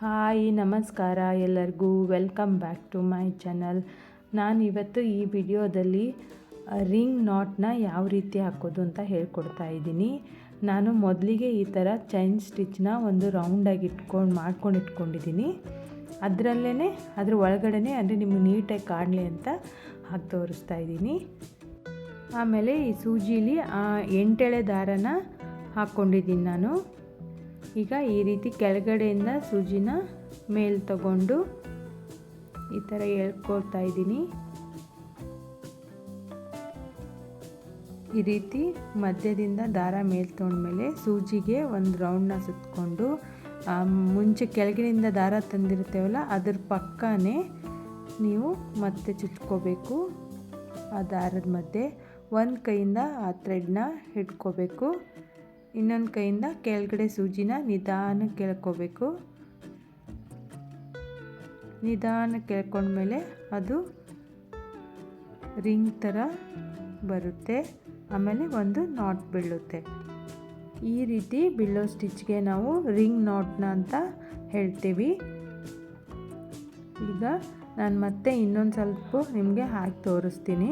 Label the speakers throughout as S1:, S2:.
S1: Hi, ನಮಸ್ಕಾರ ಎಲ್ಲರಿಗೂ. Welcome back to my channel. ನಾನು ಇವತ್ತು ಈ ವಿಡಿಯೋದಲ್ಲಿ ರಿಂಗ್ ನಾಟ್ನ ಯಾವ ರೀತಿ ಹಾಕೋದು ಅಂತ ಹೇಳ್ಕೊಡ್ತಾ ಇದ್ದೀನಿ. ನಾನು ಮೊದಲಿಗೆ ಈ ಥರ ಚೈನ್ ಸ್ಟಿಚ್ನ ಒಂದು ರೌಂಡಾಗಿ ಇಟ್ಕೊಂಡು ಮಾಡ್ಕೊಂಡು ಇಟ್ಕೊಂಡಿದ್ದೀನಿ. ಅದರಲ್ಲೇ ಅದ್ರ ಒಳಗಡೆ ಅಂದರೆ ನಿಮಗೆ ನೀಟಾಗಿ ಕಾಣಲಿ ಅಂತ ಹಾಕಿ ತೋರಿಸ್ತಾ ಇದ್ದೀನಿ. ಆಮೇಲೆ ಈ ಸೂಜಿಲಿ ಎಂಟೆಳೆ ದಾರನ ಹಾಕ್ಕೊಂಡಿದ್ದೀನಿ ನಾನು. ಈಗ ಈ ರೀತಿ ಕೆಳಗಡೆಯಿಂದ ಸೂಜಿನ ಮೇಲೆ ತಗೊಂಡು ಈ ಥರ ಎಳ್ಕೊಳ್ತಾ ಇದ್ದೀನಿ. ಈ ರೀತಿ ಮಧ್ಯದಿಂದ ದಾರ ಮೇಲೆ ತೊಗೊಂಡ್ಮೇಲೆ ಸೂಜಿಗೆ ಒಂದು ರೌಂಡ್ನ ಸುತ್ತಕೊಂಡು ಮುಂಚೆ ಕೆಳಗಿನಿಂದ ದಾರ ತಂದಿರ್ತೇವಲ್ಲ ಅದ್ರ ಪಕ್ಕನೇ ನೀವು ಮತ್ತೆ ಚುಚ್ಕೋಬೇಕು ಆ ದಾರದ ಮಧ್ಯೆ. ಒಂದು ಕೈಯಿಂದ ಆ ಥ್ರೆಡ್ನ ಹಿಡ್ಕೋಬೇಕು. ಇನ್ನೊಂದು ಕೈಯಿಂದ ಕೆಳಗಡೆ ಸೂಜಿನ ನಿಧಾನಕ್ಕೆ ಕೆಳ್ಕೋಬೇಕು. ನಿಧಾನಕ್ಕೆ ಕೆಳ್ಕೊಂಡ್ಮೇಲೆ ಅದು ರಿಂಗ್ ಥರ ಬರುತ್ತೆ. ಆಮೇಲೆ ಒಂದು ನಾಟ್ ಬೀಳುತ್ತೆ. ಈ ರೀತಿ ಬೀಳೋ ಸ್ಟಿಚ್ಗೆ ನಾವು ರಿಂಗ್ ನಾಟ್ನ ಅಂತ ಹೇಳ್ತೀವಿ. ಈಗ ನಾನು ಮತ್ತೆ ಇನ್ನೊಂದು ಸ್ವಲ್ಪ ನಿಮಗೆ ಹಾಕಿ ತೋರಿಸ್ತೀನಿ.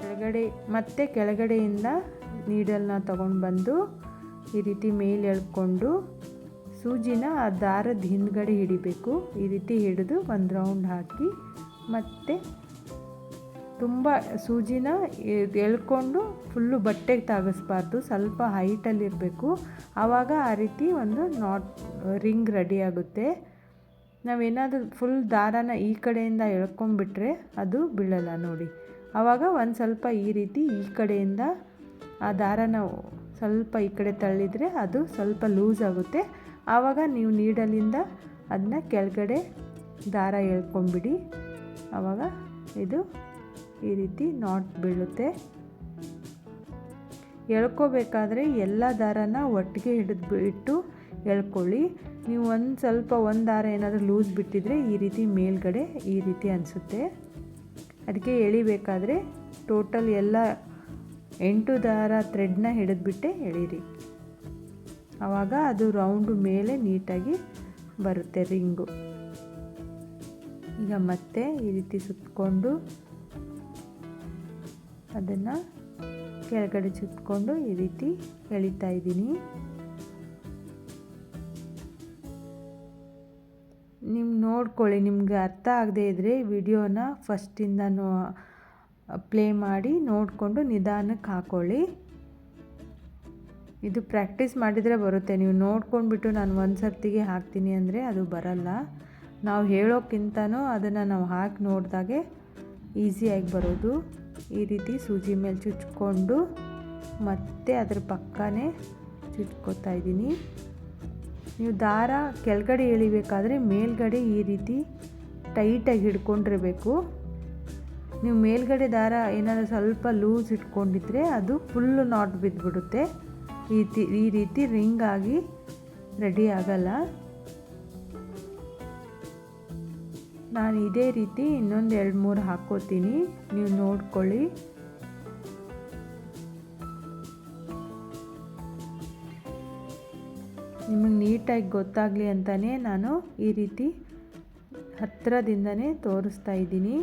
S1: ಕೆಳಗಡೆ, ಮತ್ತೆ ಕೆಳಗಡೆಯಿಂದ ನೀಡಲ್ನ ತಗೊಂಡು ಬಂದು ಈ ರೀತಿ ಮೇಲೆ ಎಳ್ಕೊಂಡು ಸೂಜಿನ ಆ ದಾರದ ಹಿಂದ್ಗಡೆ ಹಿಡಿಬೇಕು. ಈ ರೀತಿ ಹಿಡಿದು ಒಂದು ರೌಂಡ್ ಹಾಕಿ ಮತ್ತು ತುಂಬ ಸೂಜಿನ ಎಳ್ಕೊಂಡು ಫುಲ್ಲು ಬಟ್ಟೆಗೆ ತಾಗಿಸ್ಬಾರ್ದು. ಸ್ವಲ್ಪ ಹೈಟಲ್ಲಿರಬೇಕು ಆವಾಗ ಆ ರೀತಿ ಒಂದು ನಾಟ್ ರಿಂಗ್ ರೆಡಿ ಆಗುತ್ತೆ. ನಾವೇನಾದರೂ ಫುಲ್ ದಾರಾನ ಈ ಕಡೆಯಿಂದ ಎಳ್ಕೊಂಬಿಟ್ರೆ ಅದು ಬೀಳಲ್ಲ ನೋಡಿ. ಆವಾಗ ಒಂದು ಸ್ವಲ್ಪ ಈ ರೀತಿ ಈ ಕಡೆಯಿಂದ ಆ ದಾರನ ಸ್ವಲ್ಪ ಈ ಕಡೆ ತಳ್ಳಿದರೆ ಅದು ಸ್ವಲ್ಪ ಲೂಸ್ ಆಗುತ್ತೆ. ಆವಾಗ ನೀವು ನೀಡಲಿಂದ ಅದನ್ನ ಕೆಳಗಡೆ ದಾರ ಎಳ್ಕೊಂಬಿಡಿ. ಆವಾಗ ಇದು ಈ ರೀತಿ ನಾಟ್ ಬೀಳುತ್ತೆ. ಎಳ್ಕೋಬೇಕಾದ್ರೆ ಎಲ್ಲ ದಾರನ ಒಟ್ಟಿಗೆ ಹಿಡಿದು ಇಟ್ಟು ಎಳ್ಕೊಳ್ಳಿ. ನೀವು ಒಂದು ಸ್ವಲ್ಪ ಒಂದು ದಾರ ಏನಾದರೂ ಲೂಸ್ ಬಿಟ್ಟಿದ್ರೆ ಈ ರೀತಿ ಮೇಲ್ಗಡೆ ಈ ರೀತಿ ಅನಿಸುತ್ತೆ. ಅದಕ್ಕೆ ಎಳಿಬೇಕಾದ್ರೆ ಟೋಟಲ್ ಎಲ್ಲ ಎಂಟು ದಾರ ಥ್ರೆಡ್ನ ಹಿಡಿದ್ಬಿಟ್ಟೆ ಎಳೀರಿ. ಆವಾಗ ಅದು ರೌಂಡು ಮೇಲೆ ನೀಟಾಗಿ ಬರುತ್ತೆ ರಿಂಗು. ಈಗ ಮತ್ತೆ ಈ ರೀತಿ ಸುತ್ತಕೊಂಡು ಅದನ್ನು ಕೆಳಗಡೆ ಸುತ್ತಕೊಂಡು ಈ ರೀತಿ ಎಳಿತಾ ಇದ್ದೀನಿ. ನಿಮ್ಮ ನೋಡ್ಕೊಳ್ಳಿ, ನಿಮಗೆ ಅರ್ಥ ಆಗದೇ ಇದ್ದರೆ ವಿಡಿಯೋನ ಫಸ್ಟಿಂದ ನೋ ಪ್ಲೇ ಮಾಡಿ ನೋಡಿಕೊಂಡು ನಿಧಾನಕ್ಕೆ ಹಾಕ್ಕೊಳ್ಳಿ ಇದು ಪ್ರಾಕ್ಟೀಸ್ ಮಾಡಿದರೆ ಬರುತ್ತೆ. ನೀವು ನೋಡ್ಕೊಂಡ್ಬಿಟ್ಟು ನಾನು ಒಂದು ಸರ್ತಿಗೆ ಹಾಕ್ತೀನಿ ಅಂದರೆ ಅದು ಬರಲ್ಲ. ನಾವು ಹೇಳೋಕ್ಕಿಂತನೂ ಅದನ್ನು ನಾವು ಹಾಕಿ ನೋಡಿದಾಗೆ ಈಸಿಯಾಗಿ ಬರೋದು. ಈ ರೀತಿ ಸೂಜಿ ಮೇಲೆ ಚುಚ್ಕೊಂಡು ಮತ್ತೆ ಅದ್ರ ಪಕ್ಕನೇ ಚುಚ್ಕೋತಾ ಇದ್ದೀನಿ. ನೀವು ದಾರ ಕೆಳಗಡೆ ಎಳಿಬೇಕಾದ್ರೆ ಮೇಲ್ಗಡೆ ಈ ರೀತಿ ಟೈಟಾಗಿ ಹಿಡ್ಕೊಂಡಿರಬೇಕು. ನೀವು ಮೇಲ್ಗಡೆ ದಾರ ಏನಾದರೂ ಸ್ವಲ್ಪ ಲೂಸ್ ಇಟ್ಕೊಂಡಿದ್ರೆ ಅದು ಫುಲ್ಲು ನಾಟ್ ಬಿದ್ದುಬಿಡುತ್ತೆ ಈ ತಿ ಈ ರೀತಿ ರಿಂಗ್ ಆಗಿ ರೆಡಿ ಆಗಲ್ಲ. ನಾನು ಇದೇ ರೀತಿ ಇನ್ನೊಂದು ಎರಡು ಮೂರು ಹಾಕ್ಕೋತೀನಿ ನೀವು ನೋಡ್ಕೊಳ್ಳಿ. ನಿಮಗೆ ನೀಟಾಗಿ ಗೊತ್ತಾಗಲಿ ಅಂತಲೇ ನಾನು ಈ ರೀತಿ ಹತ್ತಿರದಿಂದನೇ ತೋರಿಸ್ತಾ ಇದ್ದೀನಿ.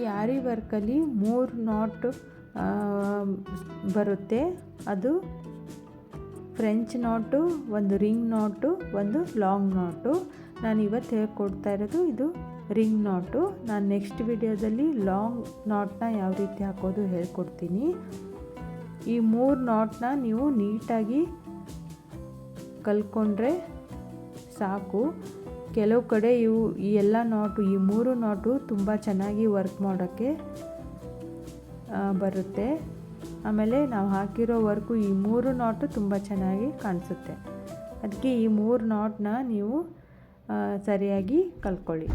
S1: ಈ ಆರಿ ವರ್ಕಲ್ಲಿ ಮೂರು ನಾಟ್ ಬರುತ್ತೆ. ಅದು ಫ್ರೆಂಚ್ ನಾಟು, ಒಂದು ರಿಂಗ್ ನಾಟು, ಒಂದು ಲಾಂಗ್ ನಾಟು. ನಾನು ಇವತ್ತು ಹೇಳ್ಕೊಡ್ತಾ ಇರೋದು, ಇದು ರಿಂಗ್ ನಾಟು. ನಾನು ನೆಕ್ಸ್ಟ್ ವಿಡಿಯೋದಲ್ಲಿ ಲಾಂಗ್ ನಾಟ್ನ ಯಾವ ರೀತಿ ಹಾಕೋದು ಹೇಳ್ಕೊಡ್ತೀನಿ. ಈ ಮೂರು ನಾಟ್ನ ನೀವು ನೀಟಾಗಿ ಕಲ್ಕೊಂಡ್ರೆ ಸಾಕು. ಕೆಲವು ಕಡೆ ಇವು ಈ ಎಲ್ಲ ನಾಟು, ಈ ಮೂರು ನಾಟು ತುಂಬ ಚೆನ್ನಾಗಿ ವರ್ಕ್ ಮಾಡೋಕ್ಕೆ ಬರುತ್ತೆ. ಆಮೇಲೆ ನಾವು ಹಾಕಿರೋ ವರ್ಕು ಈ ಮೂರು ನಾಟು ತುಂಬ ಚೆನ್ನಾಗಿ ಕಾಣಿಸುತ್ತೆ. ಅದಕ್ಕೆ ಈ ಮೂರು ನಾಟನ್ನ ನೀವು ಸರಿಯಾಗಿ ಕಲ್ತ್ಕೊಳ್ಳಿ.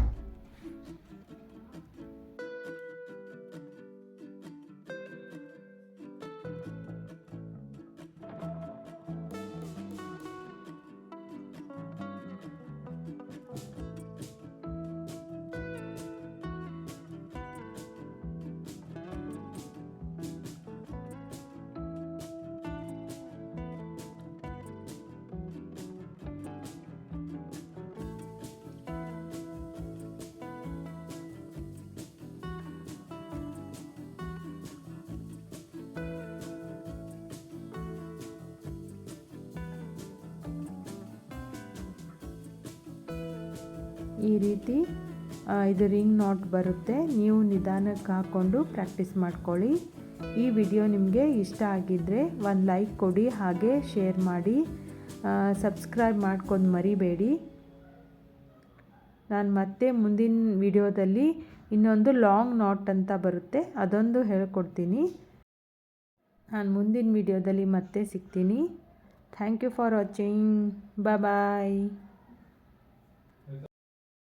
S1: ಈ ರೀತಿ ಇದು ರಿಂಗ್ ನಾಟ್ ಬರುತ್ತೆ. ನೀವು ನಿಧಾನಕ್ಕೆ ಹಾಕ್ಕೊಂಡು ಪ್ರಾಕ್ಟೀಸ್ ಮಾಡ್ಕೊಳ್ಳಿ. ಈ ವಿಡಿಯೋ ನಿಮಗೆ ಇಷ್ಟ ಆಗಿದ್ದರೆ ಒಂದು ಲೈಕ್ ಕೊಡಿ, ಹಾಗೆ ಶೇರ್ ಮಾಡಿ. ಸಬ್ಸ್ಕ್ರೈಬ್ ಮಾಡ್ಕೊಂಡು ಮರಿಬೇಡಿ. ನಾನು ಮತ್ತೆ ಮುಂದಿನ ವಿಡಿಯೋದಲ್ಲಿ ಇನ್ನೊಂದು ಲಾಂಗ್ ನಾಟ್ ಅಂತ ಬರುತ್ತೆ, ಅದೊಂದು ಹೇಳ್ಕೊಡ್ತೀನಿ. ನಾನು ಮುಂದಿನ ವಿಡಿಯೋದಲ್ಲಿ ಮತ್ತೆ ಸಿಗ್ತೀನಿ. Thank you for watching. Bye.